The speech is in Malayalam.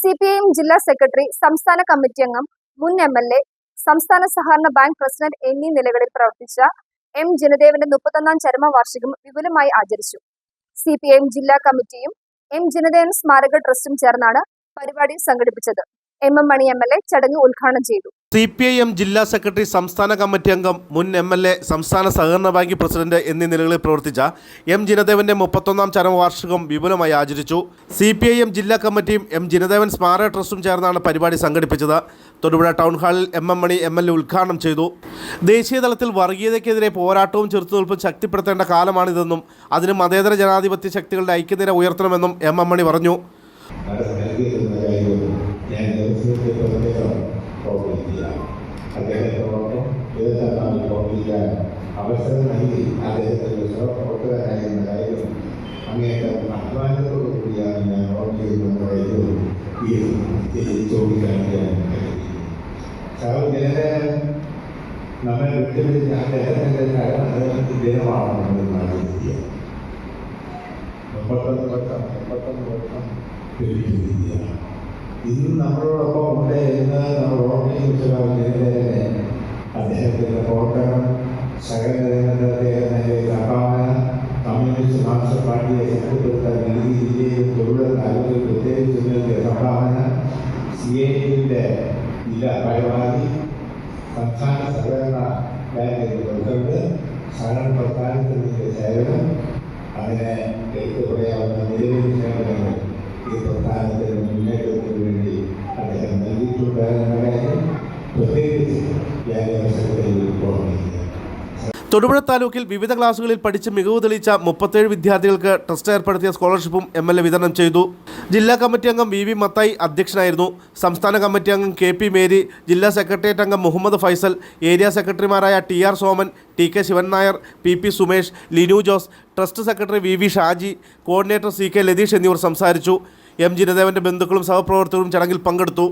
സി പി ഐ എം ജില്ലാ സെക്രട്ടറി സംസ്ഥാന കമ്മിറ്റി അംഗം മുൻ എം എൽ എ സംസ്ഥാന സഹകരണ ബാങ്ക് പ്രസിഡന്റ് എന്നീ നിലകളിൽ പ്രവർത്തിച്ച എം ജനദേവന്റെ മുപ്പത്തൊന്നാം ചരമവാർഷികം വിപുലമായി ആചരിച്ചു. സി പി ഐ എം ജില്ലാ കമ്മിറ്റിയും എം ജനദേവൻ സ്മാരക ട്രസ്റ്റും ചേർന്നാണ് പരിപാടി സംഘടിപ്പിച്ചത്. M M Mani M L A ചടങ്ങ് ഉദ്ഘാടനം ചെയ്തു. സി പി ഐ എം ജില്ലാ സെക്രട്ടറി സംസ്ഥാന കമ്മിറ്റി അംഗം മുൻ എം എൽ എ സംസ്ഥാന സഹകരണ ബാങ്ക് പ്രസിഡന്റ് എന്നീ നിലകളിൽ പ്രവർത്തിച്ച എം ജിനദേവന്റെ മുപ്പത്തൊന്നാം ചരമവാർഷികം വിപുലമായി ആചരിച്ചു. സി പി ഐ എം ജില്ലാ കമ്മിറ്റിയും എം ജിനദേവൻ സ്മാരക ട്രസ്റ്റും ചേർന്നാണ് പരിപാടി സംഘടിപ്പിച്ചത്. തൊടുപുഴ ടൗൺ ഹാളിൽ M M Mani M L A ഉദ്ഘാടനം ചെയ്തു. ദേശീയ തലത്തിൽ വർഗീയതയ്ക്കെതിരെ പോരാട്ടവും ചെറുത്തുനിൽപ്പും ശക്തിപ്പെടുത്തേണ്ട കാലമാണിതെന്നും അതിന് മതേതര ജനാധിപത്യ ശക്തികളുടെ ഐക്യനിര ഉയർത്തണമെന്നും എം എം മണി പറഞ്ഞു. അദ്ദേഹത്തോടൊപ്പം ഏതാണ് ഓർമ്മിക്കാൻ അവസരം നൽകി അദ്ദേഹത്തിൻ്റെ സഹപ്രവർത്തകനായിരുന്ന കാര്യം അങ്ങേറ്റം അധ്വാനത്തോടു കൂടിയാണ് ഞാൻ ഓർമ്മിക്കുന്ന കാര്യവും ഈ ചോദിക്കാൻ ഞാൻ സാറ് ജനതയെ നമ്മെ വിട്ടുപിടിച്ച് അദ്ദേഹത്തിൻ്റെ അദ്ദേഹത്തിൻ്റെ ദിനമാണ് നമ്മൾ ആചരിക്കുക മുപ്പത്തൊന്ന് വർഷം മുപ്പത്തൊന്ന് വർഷം പിരിഞ്ഞിരിക്കുകയാണ് ഇന്ന് നമ്മളോടൊപ്പം ഉണ്ട് എന്ന് മാർക്സിസ്റ്റ് പാർട്ടിയെ ശക്തിപ്പെടുത്താൻ നൽകിയിരിക്കുകയും തൊഴിൽ താലൂക്കിൽ പ്രത്യേകിച്ച് നൽകിയ സംഭാവന സി എ ടിയുടെ ജില്ലാ ഭാരവാഹി സംസ്ഥാന സഹകരണ ബാങ്കിന്റെ പ്രസിഡന്റ് സഹകരണ പ്രസ്ഥാനത്തിന്റെ സേവനം അതിനെ എടുത്തു പറയാവുന്ന നിരവധി സേവനങ്ങൾ ഈ പ്രസ്ഥാനത്തിന് മുന്നേറ്റത്തിന് വേണ്ടി അദ്ദേഹം നൽകിയിട്ടുണ്ട് എന്ന കാര്യം പ്രത്യേകിച്ച് ഞാൻ ഈ അവസരത്തിൽ ഓർമ്മിക്കുക തൊടുപുഴ താലൂക്കിൽ വിവിധ ക്ലാസുകളിൽ പഠിച്ച് മികവ് തെളിയിച്ച മുപ്പത്തേഴ് വിദ്യാർത്ഥികൾക്ക് ട്രസ്റ്റ് ഏർപ്പെടുത്തിയ സ്കോളർഷിപ്പും എം എൽ എ വിതരണം ചെയ്തു. ജില്ലാ കമ്മിറ്റി അംഗം വി വി മത്തായി അധ്യക്ഷനായിരുന്നു. സംസ്ഥാന കമ്മിറ്റി അംഗം കെ പി മേരി ജില്ലാ സെക്രട്ടേറിയറ്റ് അംഗം മുഹമ്മദ് ഫൈസൽ ഏരിയ സെക്രട്ടറിമാരായ T R Soman T K Sivan Nair P P Sumesh Linu Jose trust secretary V V Shaji coordinator C K Latheesh എന്നിവർ സംസാരിച്ചു. എം ജിനദേവന്റെ ബന്ധുക്കളും സഹപ്രവർത്തകരും ചടങ്ങിൽ പങ്കെടുത്തു.